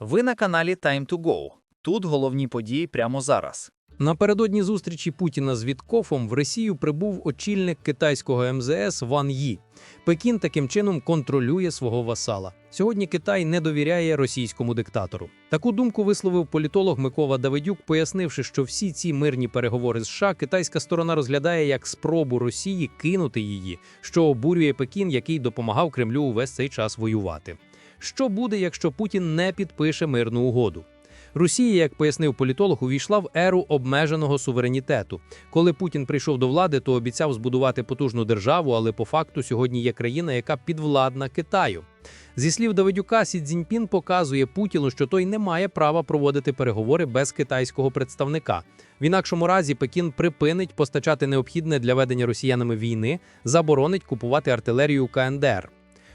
Ви на каналі Time to Go. Тут головні події прямо зараз. Напередодні зустрічі Путіна з Віткофом в Росію прибув очільник китайського МЗС Ван Ї. Пекін таким чином контролює свого васала. Сьогодні Китай не довіряє російському диктатору. Таку думку висловив політолог Микола Давидюк, пояснивши, що всі ці мирні переговори з США китайська сторона розглядає як спробу Росії кинути її, що обурює Пекін, який допомагав Кремлю увесь цей час воювати. Що буде, якщо Путін не підпише мирну угоду? Росія, як пояснив політолог, увійшла в еру обмеженого суверенітету. Коли Путін прийшов до влади, то обіцяв збудувати потужну державу, але по факту сьогодні є країна, яка підвладна Китаю. Зі слів Давидюка, Сі Цзіньпін показує Путіну, що той не має права проводити переговори без китайського представника. В інакшому разі Пекін припинить постачати необхідне для ведення росіянами війни, заборонить купувати артилерію КНДР.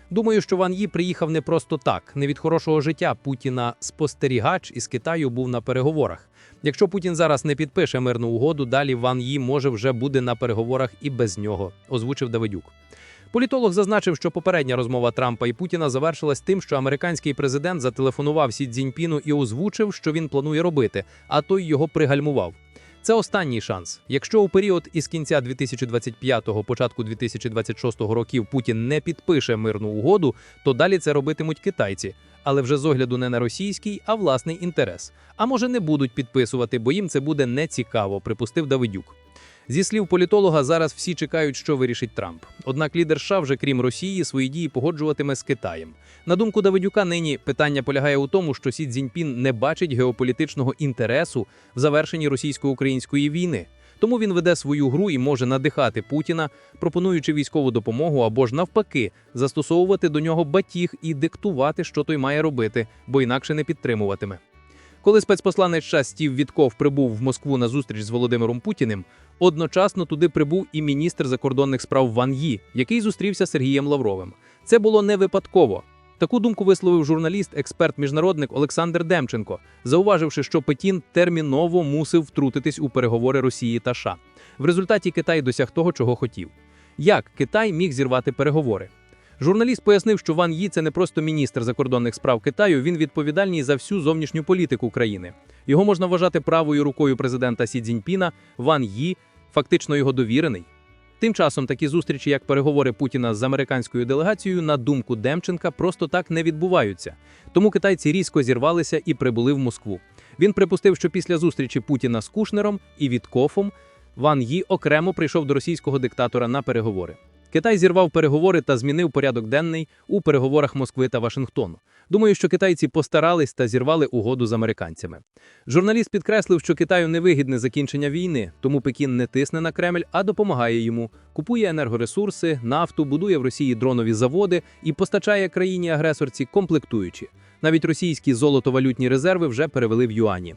Думаю, що Ван Ї приїхав не просто так. Не від хорошого життя Путіна спостерігач із Китаю був на переговорах. Якщо Путін зараз не підпише мирну угоду, далі Ван Ї може вже буде на переговорах і без нього, озвучив Давидюк. Політолог зазначив, що попередня розмова Трампа і Путіна завершилась тим, що американський президент зателефонував Сі Цзіньпіну і озвучив, що він планує робити, а той його пригальмував. Це останній шанс. Якщо у період із кінця 2025-го, початку 2026 років Путін не підпише мирну угоду, то далі це робитимуть китайці, але вже з огляду не на російський, а власний інтерес. А може не будуть підписувати, бо їм це буде нецікаво, припустив Давидюк. Зі слів політолога, зараз всі чекають, що вирішить Трамп. Однак лідер США вже крім Росії свої дії погоджуватиме з Китаєм. На думку Давидюка, нині питання полягає у тому, що Сі Цзіньпін не бачить геополітичного інтересу в завершенні російсько-української війни. Тому він веде свою гру і може надихати Путіна, пропонуючи військову допомогу або ж навпаки застосовувати до нього батіг і диктувати, що той має робити, бо інакше не підтримуватиме. Коли спецпосланець США Стів Вітков прибув в Москву на зустріч з Володимиром Путіним, одночасно туди прибув і міністр закордонних справ Ван Ї, який зустрівся з Сергієм Лавровим. Це було не випадково. Таку думку висловив журналіст, експерт-міжнародник Олександр Демченко, зауваживши, що Пекін терміново мусив втрутитись у переговори Росії та США. В результаті Китай досяг того, чого хотів. Як Китай міг зірвати переговори? Журналіст пояснив, що Ван Ї це не просто міністр закордонних справ Китаю, він відповідальний за всю зовнішню політику країни. Його можна вважати правою рукою президента Сі Цзіньпіна. Ван Ї фактично його довірений. Тим часом такі зустрічі, як переговори Путіна з американською делегацією, на думку Демченка, просто так не відбуваються. Тому китайці різко зірвалися і прибули в Москву. Він припустив, що після зустрічі Путіна з Кушнером і Віткофом Ван Ї окремо прийшов до російського диктатора на переговори. Китай зірвав переговори та змінив порядок денний у переговорах Москви та Вашингтону. Думаю, що китайці постарались та зірвали угоду з американцями. Журналіст підкреслив, що Китаю невигідне закінчення війни, тому Пекін не тисне на Кремль, а допомагає йому, купує енергоресурси, нафту, будує в Росії дронові заводи і постачає країні-агресорці комплектуючі. Навіть російські золотовалютні резерви вже перевели в юані.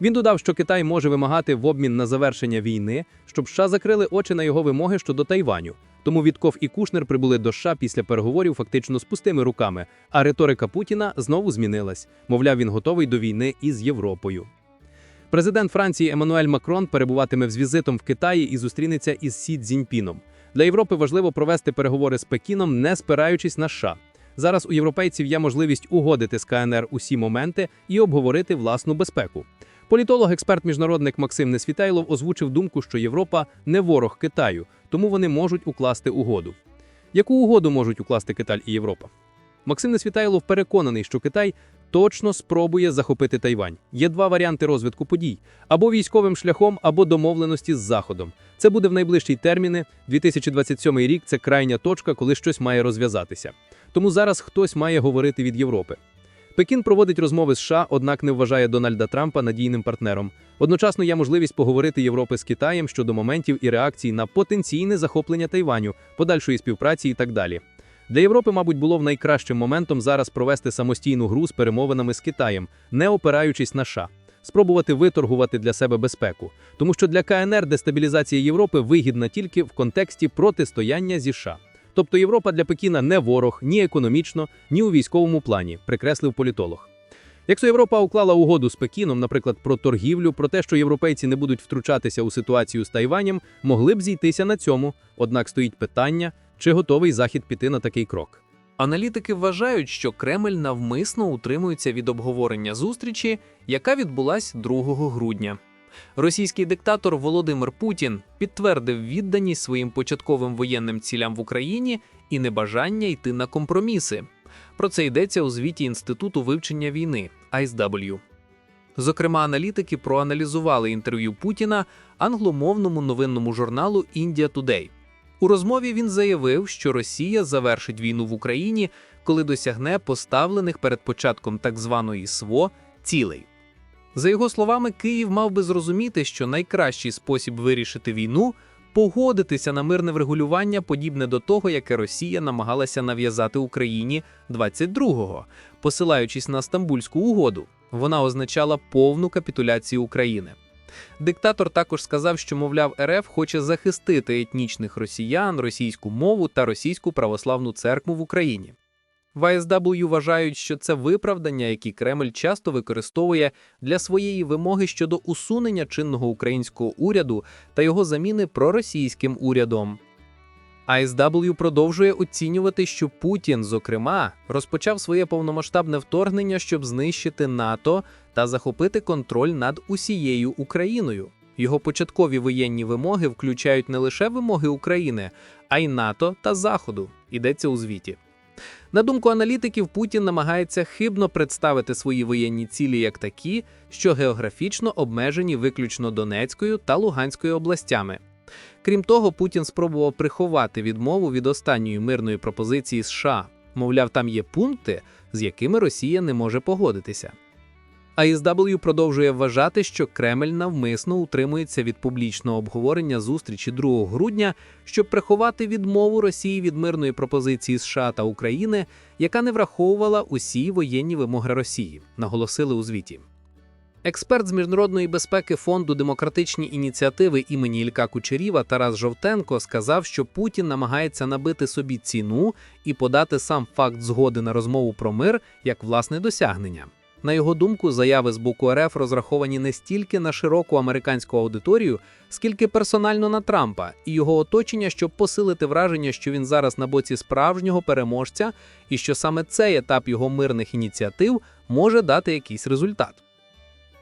Він додав, що Китай може вимагати в обмін на завершення війни, щоб США закрили очі на його вимоги щодо Тайваню. Тому Вітков і Кушнер прибули до США після переговорів фактично з пустими руками, а риторика Путіна знову змінилась. Мовляв, він готовий до війни із Європою. Президент Франції Еммануель Макрон перебуватиме з візитом в Китаї і зустрінеться із Сі Цзіньпіном. Для Європи важливо провести переговори з Пекіном, не спираючись на США. Зараз у європейців є можливість угодити з КНР усі моменти і обговорити власну безпеку. Політолог, експерт-міжнародник Максим Несвітайлов озвучив думку, що Європа не ворог Китаю, тому вони можуть укласти угоду. Яку угоду можуть укласти Китай і Європа? Максим Несвітайлов переконаний, що Китай точно спробує захопити Тайвань. Є два варіанти розвитку подій: або військовим шляхом, або домовленості з Заходом. Це буде в найближчі терміни. 2027 рік це крайня точка, коли щось має розв'язатися. Тому зараз хтось має говорити від Європи. Пекін проводить розмови з США, однак не вважає Дональда Трампа надійним партнером. Одночасно є можливість поговорити Європи з Китаєм щодо моментів і реакцій на потенційне захоплення Тайваню, подальшої співпраці і так далі. Для Європи, мабуть, було б найкращим моментом зараз провести самостійну гру з перемовинами з Китаєм, не опираючись на США. Спробувати виторгувати для себе безпеку, тому що для КНР дестабілізація Європи вигідна тільки в контексті протистояння зі США. Тобто Європа для Пекіна не ворог ні економічно, ні у військовому плані, прикреслив політолог. Якщо Європа уклала угоду з Пекіном, наприклад, про торгівлю, про те, що європейці не будуть втручатися у ситуацію з Тайванем, могли б зійтися на цьому. Однак стоїть питання, чи готовий Захід піти на такий крок. Аналітики вважають, що Кремль навмисно утримується від обговорення зустрічі, яка відбулась 2 грудня. Російський диктатор Володимир Путін підтвердив відданість своїм початковим воєнним цілям в Україні і небажання йти на компроміси. Про це йдеться у звіті Інституту вивчення війни ISW. Зокрема, аналітики проаналізували інтерв'ю Путіна англомовному новинному журналу India Today. У розмові він заявив, що Росія завершить війну в Україні, коли досягне поставлених перед початком так званої СВО цілей. За його словами, Київ мав би зрозуміти, що найкращий спосіб вирішити війну погодитися на мирне врегулювання, подібне до того, яке Росія намагалася нав'язати Україні 22-го, посилаючись на Стамбульську угоду. Вона означала повну капітуляцію України. Диктатор також сказав, що, мовляв, РФ хоче захистити етнічних росіян, російську мову та російську православну церкву в Україні. В АСW вважають, що це виправдання, які Кремль часто використовує для своєї вимоги щодо усунення чинного українського уряду та його заміни проросійським урядом. АСW продовжує оцінювати, що Путін, зокрема, розпочав своє повномасштабне вторгнення, щоб знищити НАТО та захопити контроль над усією Україною. Його початкові воєнні вимоги включають не лише вимоги України, а й НАТО та Заходу. Йдеться у звіті. На думку аналітиків, Путін намагається хибно представити свої воєнні цілі як такі, що географічно обмежені виключно Донецькою та Луганською областями. Крім того, Путін спробував приховати відмову від останньої мирної пропозиції США. Мовляв, там є пункти, з якими Росія не може погодитися. АСW продовжує вважати, що Кремль навмисно утримується від публічного обговорення зустрічі 2 грудня, щоб приховати відмову Росії від мирної пропозиції США та України, яка не враховувала усі воєнні вимоги Росії, наголосили у звіті. Експерт з міжнародної безпеки фонду демократичні ініціативи імені Ілька Кучеріва Тарас Жовтенко сказав, що Путін намагається набити собі ціну і подати сам факт згоди на розмову про мир як власне досягнення. На його думку, заяви з боку РФ розраховані не стільки на широку американську аудиторію, скільки персонально на Трампа і його оточення, щоб посилити враження, що він зараз на боці справжнього переможця, і що саме цей етап його мирних ініціатив може дати якийсь результат.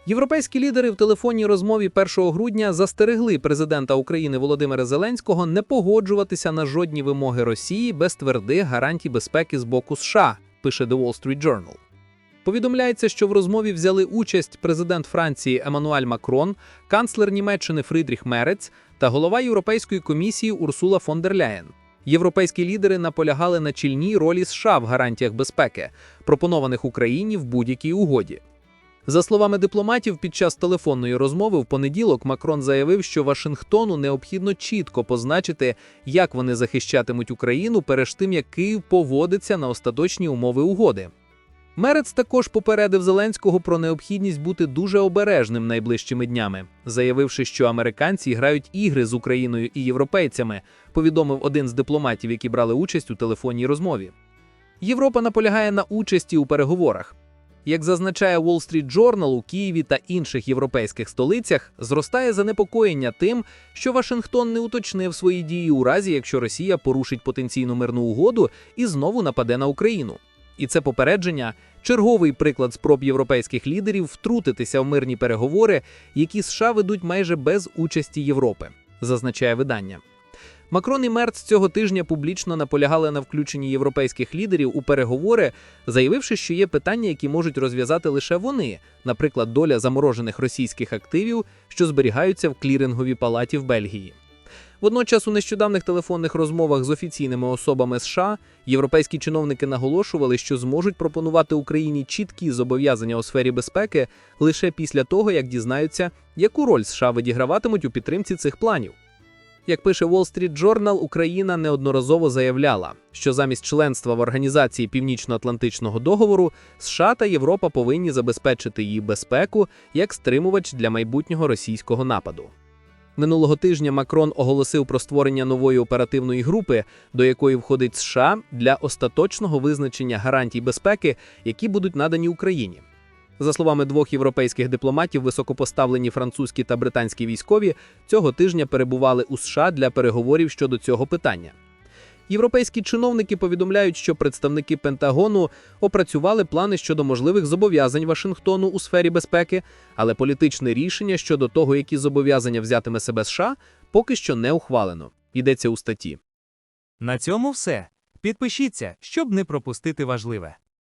Європейські лідери в телефонній розмові 1 грудня застерегли президента України Володимира Зеленського не погоджуватися на жодні вимоги Росії без твердих гарантій безпеки з боку США, пише The Wall Street Journal. Повідомляється, що в розмові взяли участь президент Франції Еммануель Макрон, канцлер Німеччини Фридріх Мерец та голова Європейської комісії Урсула фон дер Ляєн. Європейські лідери наполягали на чільній ролі США в гарантіях безпеки, пропонованих Україні в будь-якій угоді. За словами дипломатів, під час телефонної розмови в понеділок Макрон заявив, що Вашингтону необхідно чітко позначити, як вони захищатимуть Україну перед тим, як Київ поводиться на остаточні умови угоди. Мерец також попередив Зеленського про необхідність бути дуже обережним найближчими днями, заявивши, що американці грають ігри з Україною і європейцями, повідомив один з дипломатів, які брали участь у телефонній розмові. Європа наполягає на участі у переговорах. Як зазначає Wall Street Journal, у Києві та інших європейських столицях зростає занепокоєння тим, що Вашингтон не уточнив свої дії у разі, якщо Росія порушить потенційну мирну угоду і знову нападе на Україну. І це попередження черговий приклад спроб європейських лідерів втрутитися в мирні переговори, які США ведуть майже без участі Європи, зазначає видання. Макрон і Мерц цього тижня публічно наполягали на включенні європейських лідерів у переговори, заявивши, що є питання, які можуть розв'язати лише вони, наприклад, доля заморожених російських активів, що зберігаються в кліринговій палаті в Бельгії. Водночас, у нещодавних телефонних розмовах з офіційними особами США європейські чиновники наголошували, що зможуть пропонувати Україні чіткі зобов'язання у сфері безпеки лише після того, як дізнаються, яку роль США відіграватимуть у підтримці цих планів. Як пише Wall Street Journal, Україна неодноразово заявляла, що замість членства в організації Північно-Атлантичного договору США та Європа повинні забезпечити її безпеку як стримувач для майбутнього російського нападу. Минулого тижня Макрон оголосив про створення нової оперативної групи, до якої входить США для остаточного визначення гарантій безпеки, які будуть надані Україні. За словами двох європейських дипломатів, високопоставлені французькі та британські військові цього тижня перебували у США для переговорів щодо цього питання. Європейські чиновники повідомляють, що представники Пентагону опрацювали плани щодо можливих зобов'язань Вашингтону у сфері безпеки, але політичне рішення щодо того, які зобов'язання взятиме себе США, поки що не ухвалено. Йдеться у статті. На цьому все. Підпишіться, щоб не пропустити важливе.